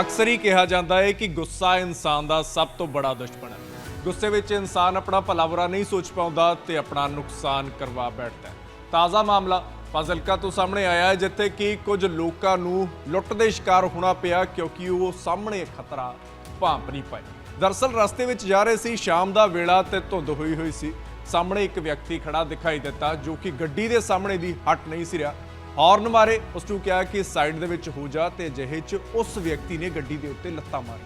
ਅਕਸਰ ਹੀ ਕਿਹਾ ਜਾਂਦਾ ਹੈ ਕਿ ਗੁੱਸਾ ਇਨਸਾਨ ਦਾ ਸਭ ਤੋਂ ਬੜਾ ਦੁਸ਼ਮਣ ਹੈ। ਗੁੱਸੇ ਵਿੱਚ ਇਨਸਾਨ ਆਪਣਾ ਭਲਾ ਬੁਰਾ ਨਹੀਂ ਸੋਚ ਪਾਉਂਦਾ ਤੇ ਆਪਣਾ ਨੁਕਸਾਨ ਕਰਵਾ ਬੈਠਦਾ ਹੈ। ਤਾਜ਼ਾ ਮਾਮਲਾ ਫਾਜ਼ਿਲਕਾ ਤੋਂ ਸਾਹਮਣੇ ਆਇਆ ਹੈ, ਜਿੱਥੇ ਕਿ ਕੁਝ ਲੋਕਾਂ ਨੂੰ ਲੁੱਟ ਦੇ ਸ਼ਿਕਾਰ ਹੋਣਾ ਪਿਆ ਕਿਉਂਕਿ ਉਹ ਸਾਹਮਣੇ ਖਤਰਾ ਭਾਂਪ ਨਹੀਂ ਪਾਏ ਦਰਅਸਲ ਰਸਤੇ ਵਿੱਚ ਜਾ ਰਹੇ ਸੀ, ਸ਼ਾਮ ਦਾ ਵੇਲਾ ਤੇ ਧੁੰਦ ਹੋਈ ਹੋਈ ਸੀ। ਸਾਹਮਣੇ ਇੱਕ ਵਿਅਕਤੀ ਖੜਾ ਦਿਖਾਈ ਦਿੱਤਾ, ਜੋ ਕਿ ਗੱਡੀ ਦੇ ਸਾਹਮਣੇ ਦੀ ਹਟ ਨਹੀਂ ਸੀ ਰਿਹਾ। ਹਾਰਨ ਮਾਰੇ। ਉਸ ਨੂੰ ਕਿਹਾ ਕਿ ਸਾਈਡ ਦੇ ਵਿੱਚ ਹੋ ਜਾ ਤੇ ਅਜਿਹੇ 'ਚ ਉਸ ਵਿਅਕਤੀ ਨੇ ਗੱਡੀ ਦੇ ਉੱਤੇ ਲੱਤਾਂ ਮਾਰੀ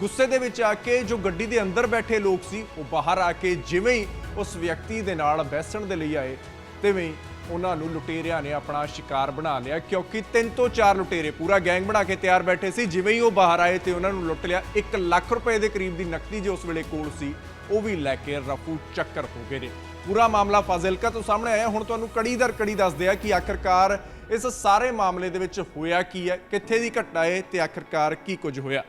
ਗੁੱਸੇ ਦੇ ਵਿੱਚ ਆ ਕੇ ਜੋ ਗੱਡੀ ਦੇ ਅੰਦਰ ਬੈਠੇ ਲੋਕ ਸੀ, ਉਹ ਬਾਹਰ ਆ ਕੇ ਜਿਵੇਂ ਹੀ ਉਸ ਵਿਅਕਤੀ ਦੇ ਨਾਲ ਬੈਸਣ ਦੇ ਲਈ ਆਏ, ਤਿਵੇਂ ਹੀ ਉਹਨਾਂ ਨੂੰ ਲੁਟੇਰਿਆਂ ਨੇ ਆਪਣਾ ਸ਼ਿਕਾਰ ਬਣਾ ਲਿਆ, ਕਿਉਂਕਿ ਤਿੰਨ ਤੋਂ ਚਾਰ ਲੁਟੇਰੇ ਪੂਰਾ ਗੈਂਗ ਬਣਾ ਕੇ ਤਿਆਰ ਬੈਠੇ ਸੀ। ਜਿਵੇਂ ਹੀ ਉਹ ਬਾਹਰ ਆਏ ਤੇ ਉਹਨਾਂ ਨੂੰ ਲੁੱਟ ਲਿਆ 1 ਲੱਖ ਰੁਪਏ ਦੇ ਕਰੀਬ ਦੀ ਨਕਦੀ ਜੋ ਉਸ ਵੇਲੇ ਕੋਲ ਸੀ, ਉਹ ਵੀ ਲੈ ਕੇ ਰਫੂ ਚੱਕਰ ਹੋ ਗਏ ਨੇ। ਪੂਰਾ ਮਾਮਲਾ ਫਾਜ਼ਿਲਕਾ ਤੋਂ ਸਾਹਮਣੇ ਆਇਆ। ਹੁਣ ਤੁਹਾਨੂੰ ਕੜੀ ਦਰ ਕੜੀ ਦੱਸਦੇ ਆ ਕਿ ਆਖਰਕਾਰ ਇਸ ਸਾਰੇ ਮਾਮਲੇ ਦੇ ਵਿੱਚ ਹੋਇਆ ਕੀ ਹੈ, ਕਿੱਥੇ ਦੀ ਘਟਨਾ ਹੈ ਤੇ ਆਖਰਕਾਰ ਕੀ ਕੁਝ ਹੋਇਆ।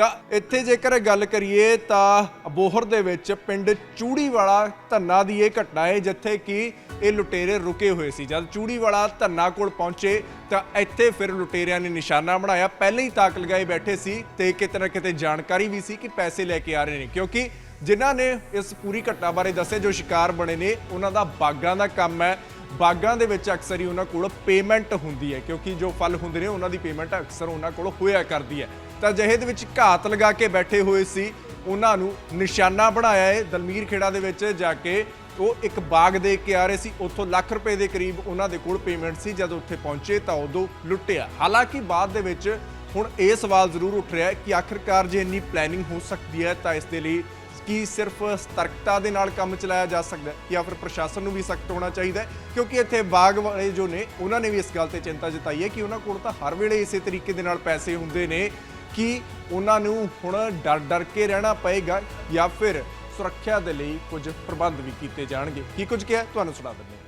ਤਾਂ ਇੱਥੇ ਜੇਕਰ ਗੱਲ ਕਰੀਏ ਤਾਂ ਅਬੋਹਰ ਦੇ ਵਿੱਚ ਪਿੰਡ ਚੂੜੀ ਵਾਲਾ ਧੰਨਾ ਦੀ ਇਹ ਘਟਨਾ ਹੈ, ਜਿੱਥੇ ਕਿ ਇਹ ਲੁਟੇਰੇ ਰੁਕੇ ਹੋਏ ਸੀ। ਜਦ ਚੂੜੀ ਵਾਲਾ ਧੰਨਾ ਕੋਲ ਪਹੁੰਚੇ ਤਾਂ ਇੱਥੇ ਫਿਰ ਲੁਟੇਰਿਆਂ ਨੇ ਨਿਸ਼ਾਨਾ ਬਣਾਇਆ। ਪਹਿਲਾਂ ਹੀ ਤਾਕ ਲਗਾਏ ਬੈਠੇ ਸੀ ਤੇ ਕਿਤੇ ਨਾ ਕਿਤੇ ਜਾਣਕਾਰੀ ਵੀ ਸੀ ਕਿ ਪੈਸੇ ਲੈ ਕੇ ਆ ਰਹੇ ਨੇ। ਕਿਉਂਕਿ ਜਿਨ੍ਹਾਂ ਨੇ ਇਸ ਪੂਰੀ ਘਟਨਾ ਬਾਰੇ ਦੱਸੇ, ਜੋ ਸ਼ਿਕਾਰ ਬਣੇ ਨੇ, ਉਹਨਾਂ ਦਾ ਬਾਗਾਂ ਦਾ ਕੰਮ ਹੈ। ਬਾਗਾਂ ਦੇ ਵਿੱਚ ਅਕਸਰ ਹੀ ਉਹਨਾਂ ਕੋਲ ਪੇਮੈਂਟ ਹੁੰਦੀ ਹੈ, ਕਿਉਂਕਿ ਜੋ ਫਲ ਹੁੰਦੇ ਨੇ, ਉਹਨਾਂ ਦੀ ਪੇਮੈਂਟ ਅਕਸਰ ਉਹਨਾਂ ਕੋਲ ਹੋਇਆ ਕਰਦੀ ਹੈ। ਤਾਂ ਅਜਿਹੇ ਦੇ ਵਿੱਚ ਘਾਤ ਲਗਾ ਕੇ ਬੈਠੇ ਹੋਏ ਸੀ, ਉਹਨਾਂ ਨੂੰ ਨਿਸ਼ਾਨਾ ਬਣਾਇਆ ਹੈ ਦਲਮੀਰ ਖੇੜਾ ਦੇ ਵਿੱਚ ਜਾ ਕੇ। ਉਹ ਇੱਕ ਬਾਗ ਦੇ ਕੇ ਆ ਰਹੇ ਸੀ, ਉੱਥੋਂ ਲੱਖ ਰੁਪਏ ਦੇ ਕਰੀਬ ਉਹਨਾਂ ਦੇ ਕੋਲ ਪੇਮੈਂਟ ਸੀ, ਜਦੋਂ ਉੱਥੇ ਪਹੁੰਚੇ ਤਾਂ ਉਦੋਂ ਲੁੱਟਿਆ। ਹਾਲਾਂਕਿ ਬਾਅਦ ਦੇ ਵਿੱਚ ਹੁਣ ਇਹ ਸਵਾਲ ਜ਼ਰੂਰ ਉੱਠ ਰਿਹਾ ਹੈ ਕਿ ਆਖਰਕਾਰ ਜੇ ਇੰਨੀ ਪਲੈਨਿੰਗ ਹੋ ਸਕਦੀ ਹੈ, ਤਾਂ ਇਸ ਦੇ ਲਈ ਕੀ ਸਿਰਫ ਸਤਰਕਤਾ ਦੇ ਨਾਲ ਕੰਮ ਚਲਾਇਆ ਜਾ ਸਕਦਾ ਹੈ ਜਾਂ ਫਿਰ ਪ੍ਰਸ਼ਾਸਨ ਨੂੰ ਵੀ ਸਖਤ ਹੋਣਾ ਚਾਹੀਦਾ ਹੈ? ਕਿਉਂਕਿ ਇੱਥੇ ਬਾਗ ਵਾਲੇ ਜੋ ਨੇ, ਉਹਨਾਂ ਨੇ ਵੀ ਇਸ ਗੱਲ ਤੇ ਚਿੰਤਾ ਜਤਾਈ ਹੈ ਕਿ ਉਹਨਾਂ ਕੋਲ ਤਾਂ ਹਰ ਵੇਲੇ ਇਸੇ ਤਰੀਕੇ ਦੇ ਨਾਲ ਪੈਸੇ ਹੁੰਦੇ ਨੇ। ਕਿ ਉਹਨਾਂ ਨੂੰ ਹੁਣ ਡਰ ਡਰ ਕੇ ਰਹਿਣਾ ਪਏਗਾ ਜਾਂ ਫਿਰ ਸੁਰੱਖਿਆ ਦੇ ਲਈ ਕੁਝ ਪ੍ਰਬੰਧ ਵੀ ਕੀਤੇ ਜਾਣਗੇ। ਕੀ ਕੁਝ ਕਿਹਾ? ਤੁਹਾਨੂੰ ਸੁਣਾ ਦਿੰਦੇ ਹਾਂ।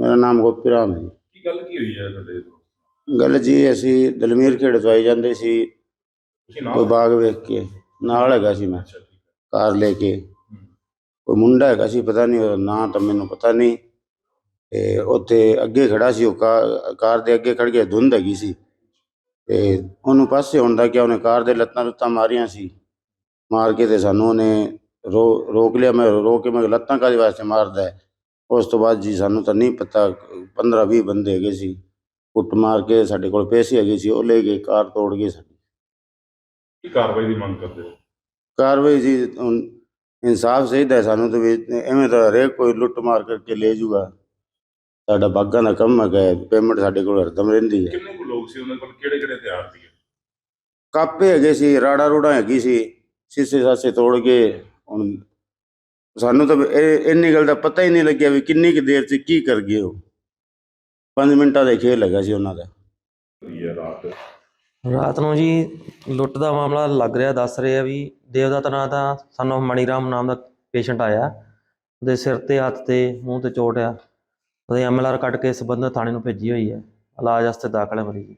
ਮੇਰਾ ਨਾਮ ਗੋਪੀ ਰਾਮ ਹੈ ਜੀ। ਕੀ ਗੱਲ ਕੀ ਹੋਈ ਹੈ ਤੁਹਾਡੇ ਗੱਲ ਜੀ ਅਸੀਂ ਦਲਮੀਰ ਖੇਡ ਤੋਂ ਆਏ ਜਾਂਦੇ ਸੀ। ਤੁਸੀਂ ਨਾਲ? ਕੋਈ ਬਾਗ ਵੇਖ ਕੇ ਨਾਲ ਹੈਗਾ ਸੀ ਮੈਂ। ਅੱਛਾ ਠੀਕ ਹੈ। ਕਾਰ ਲੈ ਕੇ। ਕੋਈ ਮੁੰਡਾ ਹੈਗਾ ਸੀ ਪਤਾ ਨਹੀਂ ਉਹਦਾ ਨਾਂ ਤਾਂ ਮੈਨੂੰ ਪਤਾ ਨਹੀਂ। ਤੇ ਉੱਥੇ ਅੱਗੇ ਖੜਾ ਸੀ ਉਹ ਕਾ- ਕਾਰ ਦੇ ਅੱਗੇ ਖੜ ਕੇ ਧੁੰਦ ਹੈਗੀ ਸੀ। ਤੇ ਉਹਨੂੰ ਪਾਸੇ ਹੋਣ ਦਾ ਕਿ ਉਹਨੇ ਕਾਰ ਦੇ ਲੱਤਾਂ ਲੁੱਤਾਂ ਮਾਰੀਆਂ ਸੀ। ਮਾਰ ਕੇ ਤੇ ਸਾਨੂੰ ਉਹਨੇ ਰੋ ਰੋਕ ਲਿਆ। ਮੈਂ ਰੋਕ ਕੇ ਮੈਂ ਲੱਤਾਂ ਕਾਹਦੇ ਵਾਸਤੇ ਮਾਰਦਾ ਹੈ? ਉਸ ਤੋਂ ਬਾਅਦ ਜੀ ਸਾਨੂੰ ਤਾਂ ਨਹੀਂ ਪਤਾ 15 20 ਬੰਦੇ ਹੈਗੇ ਸੀ। ਕੁੱਟ ਮਾਰ ਕੇ ਸਾਡੇ ਕੋਲ ਪੈਸੇ ਹੈਗੇ ਸੀ ਉਹ ਲੈ ਗਏ ਕਾਰ ਤੋੜ ਗਏ ਸਾਡੀ। ਕੀ ਕਾਰਵਾਈ ਦੀ ਮੰਗ ਕਰਦੇ ਹੋ? ਕਾਰਵਾਈ ਜੀ ਇਨਸਾਫ ਚਾਹੀਦਾ ਸਾਨੂੰ ਤੇ ਵੀ ਐਵੇਂ ਤਾਂ ਹਰੇਕ ਕੋਈ ਲੁੱਟ ਮਾਰ ਕਰਕੇ ਲੈ ਜੂਗਾ। ਸਾਡਾ ਬਾਗਾਂ ਦਾ ਕੰਮ ਹੈਗਾ ਪੇਮੈਂਟ ਸਾਡੇ ਕੋਲ ਹਰਦਮ ਰਹਿੰਦੀ ਹੈ। ਕਿੰਨੇ ਕੁ ਲੋਕ ਸੀ ਉਹਨਾਂ ਕੋਲ ਕਿਹੜੇ ਕਿਹੜੇ ਹਥਿਆਰ ਸੀ ਕਾਪੇ ਹੈਗੇ ਸੀ ਰਾੜਾ ਰੂੜਾ ਹੈਗੀ ਸੀ ਸੀਸੇ ਸਾਸੇ ਤੋੜ ਕੇ ਹੁਣ ਸਾਨੂੰ ਤਾਂ ਇਹ ਇੰਨੀ ਗੱਲ ਦਾ ਪਤਾ ਹੀ ਨਹੀਂ ਲੱਗਿਆ ਵੀ ਕਿੰਨੀ ਕੁ ਦੇਰ ਚ ਕੀ ਕਰ ਗਏ ਉਹ। 5 ਮਿੰਟਾਂ ਦਾ ਖੇਲ ਹੈਗਾ ਸੀ ਉਹਨਾਂ ਦਾ। ਰਾਤ? ਨੂੰ ਜੀ ਲੁੱਟ ਦਾ ਮਾਮਲਾ ਲੱਗ ਰਿਹਾ ਦੱਸ ਰਹੇ ਆ ਵੀ ਦੇਵਦੱਤ ਨਾਂ ਦਾ ਸਾਨੂੰ ਮਣੀਰਾਮ ਨਾਮ ਦਾ ਪੇਸ਼ੈਂਟ ਆਇਆ। ਉਹਦੇ ਸਿਰ ਤੇ ਹੱਥ ਤੇ ਮੂੰਹ ਤੇ ਚੋਟ ਆ। ਉਹਦੇ ਐਮਐਲਆਰ ਕੱਟ ਕੇ ਸੰਬੰਧਿਤ ਥਾਣੇ ਨੂੰ ਭੇਜੀ ਹੋਈ ਹੈ ਇਲਾਜ ਵਾਸਤੇ ਦਾਖਲ ਹੈ ਮਰੀਜ਼